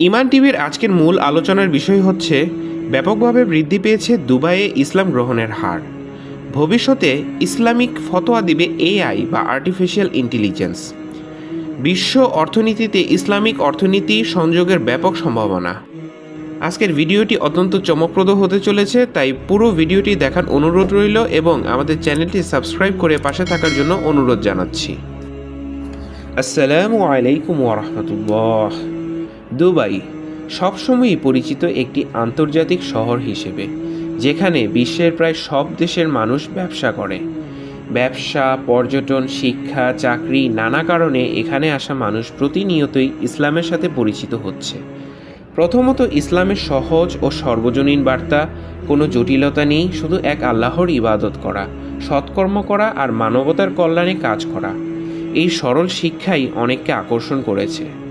ইমান টিভির আজকের মূল আলোচনার বিষয় হচ্ছে, ব্যাপকভাবে বৃদ্ধি পেয়েছে দুবাইয়ে ইসলাম গ্রহণের হার। ভবিষ্যতে ইসলামিক ফতোয়া দিবে এআই বা আর্টিফিশিয়াল ইন্টেলিজেন্স বিশ্ব অর্থনীতিতে ইসলামিক অর্থনীতি সংযোগের ব্যাপক সম্ভাবনা। আজকের ভিডিওটি অত্যন্ত চমকপ্রদ হতে চলেছে, তাই পুরো ভিডিওটি দেখার অনুরোধ রইল এবং আমাদের চ্যানেলটি সাবস্ক্রাইব করে পাশে থাকার জন্য অনুরোধ জানাচ্ছি। আসসালামু আলাইকুম ওরহমতুল্লাহ দুবাই, সবসময়ই পরিচিত একটি আন্তর্জাতিক শহর হিসেবে, যেখানে বিশ্বের প্রায় সব দেশের মানুষ ব্যবসা করে। ব্যবসা, পর্যটন, শিক্ষা, চাকরি, নানা কারণে এখানে আসা মানুষ প্রতিনিয়তই ইসলামের সাথে পরিচিত হচ্ছে। প্রথমত ইসলামের সহজ ও সর্বজনীন বার্তা, কোনো জটিলতা নেই, শুধু এক আল্লাহর ইবাদত করা, সৎকর্ম করা আর মানবতার কল্যাণে কাজ করা। এই সরল শিক্ষাই অনেককে আকর্ষণ করেছে।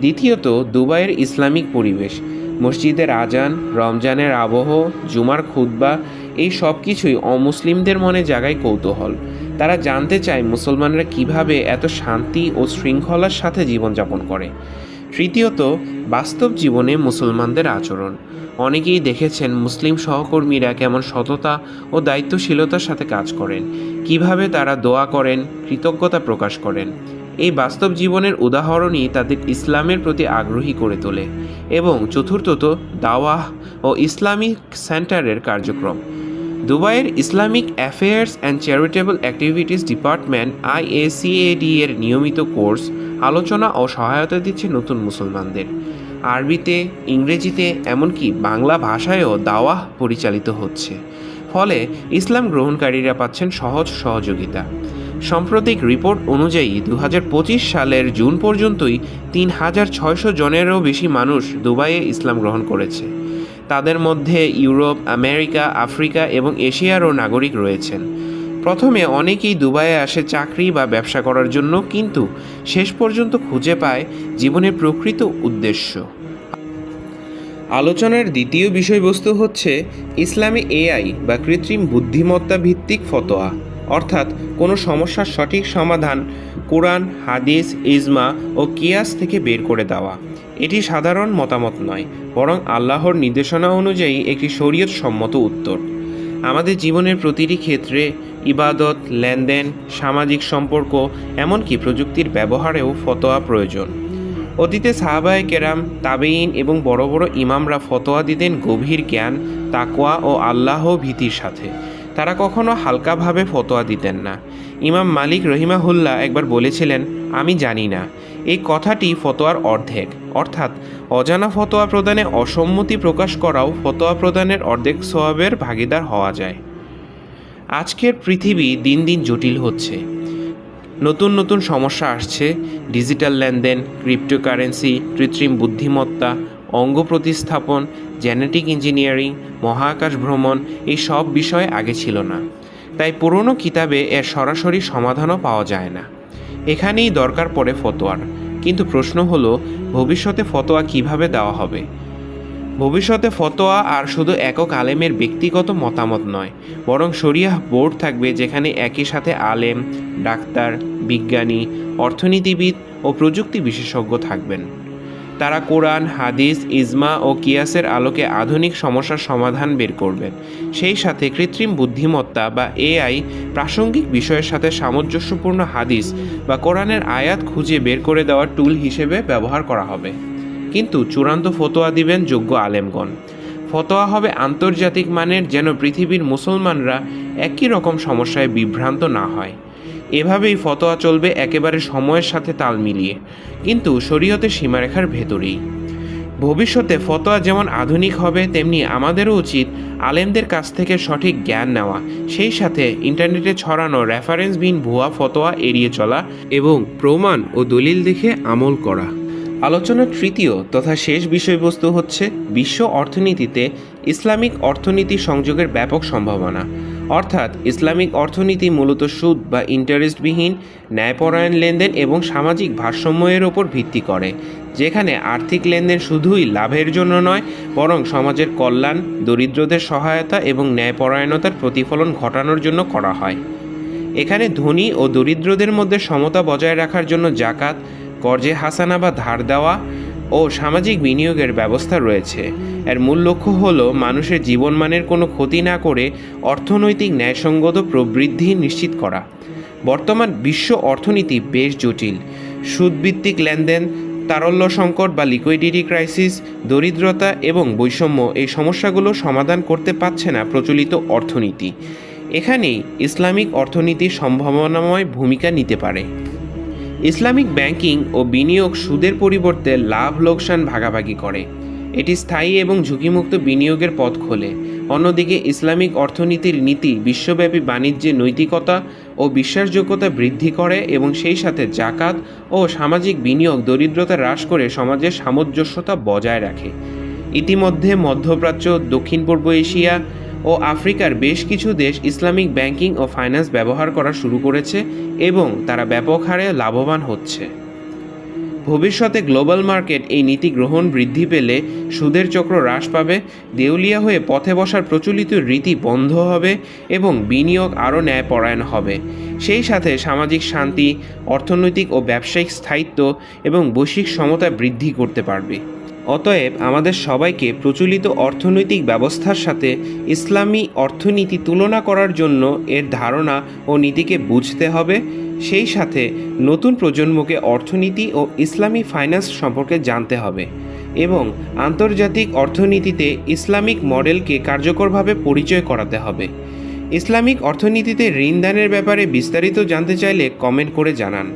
দ্বিতীয়ত, দুবাইয়ের ইসলামিক পরিবেশ, মসজিদের আজান, রমজানের আবহ, জুমার খুতবা, এই সব কিছুই অমুসলিমদের মনে জাগায় কৌতূহল। তারা জানতে চায় মুসলমানরা কীভাবে এত শান্তি ও শৃঙ্খলার সাথে জীবনযাপন করে। তৃতীয়ত, বাস্তব জীবনে মুসলমানদের আচরণ। অনেকেই দেখেছেন মুসলিম সহকর্মীরা কেমন সততা ও দায়িত্বশীলতার সাথে কাজ করেন। কীভাবে তারা দোয়া করেন, কৃতজ্ঞতা প্রকাশ করেন। এই বাস্তব জীবনের উদাহরণই তাদের ইসলামের প্রতি আগ্রহী করে তোলে এবং চতুর্থত দাওয়াহ ও ইসলামিক সেন্টারের কার্যক্রম। দুবাইয়ের Islamic Affairs and Charitable Activities Department IACAD এর নিয়মিত কোর্স আলোচনা ও সহায়তা দিচ্ছে নতুন মুসলমানদের। আরবিতে, ইংরেজিতে, এমনকি বাংলা ভাষায়ও দাওয়াহ পরিচালিত হচ্ছে। ফলে ইসলাম গ্রহণকারীরা পাচ্ছেন সহজ সহযোগিতা। সাম্প্রতিক রিপোর্ট অনুযায়ী দু হাজার পঁচিশ সালের জুন পর্যন্তই তিন হাজার ছয়শো জনেরও বেশি মানুষ দুবাইয়ে ইসলাম গ্রহণ করেছে। তাদের মধ্যে ইউরোপ, আমেরিকা, আফ্রিকা এবং এশিয়ারও নাগরিক রয়েছেন। প্রথমে অনেকেই দুবাইয়ে আসে চাকরি বা ব্যবসা করার জন্য, কিন্তু শেষ পর্যন্ত খুঁজে পায় জীবনের প্রকৃত উদ্দেশ্য। আলোচনার দ্বিতীয় বিষয়বস্তু হচ্ছে ইসলামী এআই বা কৃত্রিম বুদ্ধিমত্তা ভিত্তিক ফতোয়া। অর্থাৎ কোনো সমস্যার সঠিক সমাধান কোরআন, হাদিস, ইজমা ও কিয়াস থেকে বের করে দেওয়া। এটি সাধারণ মতামত নয়, বরং আল্লাহর নির্দেশনা অনুযায়ী একটি শরীয়ত সম্মত উত্তর। আমাদের জীবনের প্রতিটি ক্ষেত্রে ইবাদত, লেনদেন, সামাজিক সম্পর্ক, এমনকি প্রযুক্তির ব্যবহারেও ফতোয়া প্রয়োজন। অতীতে সাহাবায়ে কেরাম তাবেইন এবং বড় বড় ইমামরা ফতোয়া দিতেন গভীর জ্ঞান তাকোয়া ও আল্লাহ ভীতির সাথে। তারা কখনো হালকাভাবে ফতোয়া দিতেন না। ইমাম মালিক রহিমাহুল্লাহ একবার বলেছিলেন, আমি জানি না। এই কথাটি ফতোয়ার অর্ধেক। অর্থাৎ, অজানা ফতোয়া প্রদানে অসম্মতি প্রকাশ করাও ফতোয়া প্রদানের অর্ধেক সোয়াবের ভাগিদার হওয়া যায়। আজকের পৃথিবী দিন দিন জটিল হচ্ছে। নতুন নতুন সমস্যা আসছে। ডিজিটাল লেনদেন, ক্রিপ্টোকারেন্সি, কৃত্রিম বুদ্ধিমত্তা, অঙ্গ প্রতিস্থাপন জেনেটিক ইঞ্জিনিয়ারিং, মহাকাশ ভ্রমণ এই সব বিষয় আগে ছিল না। তাই পুরনো কিতাবে এর সরাসরি সমাধানও পাওয়া যায় না। এখানেই দরকার পড়ে ফতোয়ার। কিন্তু প্রশ্ন হলো, ভবিষ্যতে ফতোয়া কীভাবে দেওয়া হবে? ভবিষ্যতে ফতোয়া আর শুধু একক আলেমের ব্যক্তিগত মতামত নয়, বরং শরিয়াহ বোর্ড থাকবে যেখানে একই সাথে আলেম, ডাক্তার, বিজ্ঞানী, অর্থনীতিবিদ ও প্রযুক্তি বিশেষজ্ঞ থাকবেন। তারা কোরআন, হাদিস, ইজমা ও কিয়াসের আলোকে আধুনিক সমস্যার সমাধান বের করবেন। সেই সাথে কৃত্রিম বুদ্ধিমত্তা বা এআই প্রাসঙ্গিক বিষয়ের সাথে সামঞ্জস্যপূর্ণ হাদিস বা কোরআনের আয়াত খুঁজে বের করে দেওয়ার টুল হিসেবে ব্যবহার করা হবে। কিন্তু চূড়ান্ত ফতোয়া দিবেন যোগ্য আলেমগণ। ফতোয়া হবে আন্তর্জাতিক মানের যেন পৃথিবীর মুসলমানরা একই রকম সমস্যায় বিভ্রান্ত না হয়। এভাবেই ফতোয়া চলবে একেবারে সময়ের সাথে তাল মিলিয়ে, কিন্তু শরীয়তের সীমারেখার ভেতরেই। ভবিষ্যতে ফতোয়া যেমন আধুনিক হবে, তেমনি আমাদেরও উচিত আলেমদের কাছ থেকে সঠিক জ্ঞান নেওয়া, সেই সাথে ইন্টারনেটে ছড়ানো রেফারেন্সবিহীন ভুয়া ফতোয়া এড়িয়ে চলা এবং প্রমাণ ও দলিল দেখে আমল করা। আলোচনার তৃতীয় তথা শেষ বিষয়বস্তু হচ্ছে বিশ্ব অর্থনীতিতে ইসলামিক অর্থনীতি সংযোগের ব্যাপক সম্ভাবনা। অর্থাৎ ইসলামিক অর্থনীতি মূলত সুদ বা ইন্টারেস্টবিহীন ন্যায়পরায়ণ লেনদেন এবং সামাজিক ভারসাম্যের ওপর ভিত্তি করে, যেখানে আর্থিক লেনদেন শুধুই লাভের জন্য নয়, বরং সমাজের কল্যাণ, দরিদ্রদের সহায়তা এবং ন্যায়পরায়ণতার প্রতিফলন ঘটানোর জন্য করা হয়। এখানে ধনী ও দরিদ্রদের মধ্যে সমতা বজায় রাখার জন্য জাকাত, কর্জে হাসানা বা ধার দেওয়া ও সামাজিক বিনিয়োগের ব্যবস্থা রয়েছে। এর মূল লক্ষ্য হল মানুষের জীবনমানের কোনো ক্ষতি না করে অর্থনৈতিক ন্যায়সঙ্গত প্রবৃদ্ধি নিশ্চিত করা। বর্তমান বিশ্ব অর্থনীতি বেশ জটিল। সুদভিত্তিক লেনদেন, তারল্য সংকট বা লিকুইডিটি ক্রাইসিস, দরিদ্রতা এবং বৈষম্য এই সমস্যাগুলো সমাধান করতে পারছে না প্রচলিত অর্থনীতি। এখানেই ইসলামিক অর্থনীতি সম্ভাবনাময় ভূমিকা নিতে পারে। ইসলামিক ব্যাংকিং ও বিনিয়োগ সুদের পরিবর্তে লাভ লোকসান ভাগাভাগি করে। এটি স্থায়ী এবং ঝুঁকিমুক্ত বিনিয়োগের পথ খোলে। অন্যদিকে, ইসলামিক অর্থনীতির নীতি বিশ্বব্যাপী বাণিজ্যে নৈতিকতা ও বিশ্বাসযোগ্যতা বৃদ্ধি করে এবং সেই সাথে জাকাত ও সামাজিক বিনিয়োগ দরিদ্রতা হ্রাস করে সমাজের সামঞ্জস্যতা বজায় রাখে। ইতিমধ্যে মধ্যপ্রাচ্য, দক্ষিণ পূর্ব এশিয়া ও আফ্রিকার বেশ কিছু দেশ ইসলামিক ব্যাংকিং ও ফাইন্যান্স ব্যবহার করা শুরু করেছে এবং তারা ব্যাপক হারে লাভবান হচ্ছে। ভবিষ্যতে গ্লোবাল মার্কেট এই নীতি গ্রহণ বৃদ্ধি পেলে সুদের চক্র হ্রাস পাবে, দেউলিয়া হয়ে পথে বসার প্রচলিত রীতি বন্ধ হবে এবং বিনিয়োগ আরও ন্যায়পরায়ণ হবে। সেই সাথে সামাজিক শান্তি, অর্থনৈতিক ও ব্যবসায়িক স্থায়িত্ব এবং বৈশ্বিক সমতা বৃদ্ধি করতে পারবে। অতএব আমাদের সবাইকে প্রচলিত অর্থনৈতিক ব্যবস্থার সাথে ইসলামী অর্থনীতি তুলনা করার জন্য এর ধারণা ও নীতিকে বুঝতে হবে। সেই সাথে নতুন প্রজন্মকে অর্থনীতি ও ইসলামী ফাইন্যান্স সম্পর্কে জানতে হবে এবং আন্তর্জাতিক অর্থনীতিতে ইসলামিক মডেলকে কার্যকরভাবে পরিচয় করাতে হবে। ইসলামিক অর্থনীতিতে ঋণদানের ব্যাপারে বিস্তারিত জানতে চাইলে কমেন্ট করে জানান।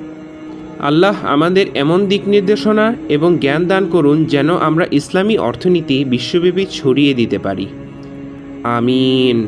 আল্লাহ আমাদের এমন দিক নির্দেশনা এবং জ্ঞান দান করুন যেন আমরা ইসলামী অর্থনীতি বিশ্বব্যাপী ছড়িয়ে দিতে পারি। আমিন।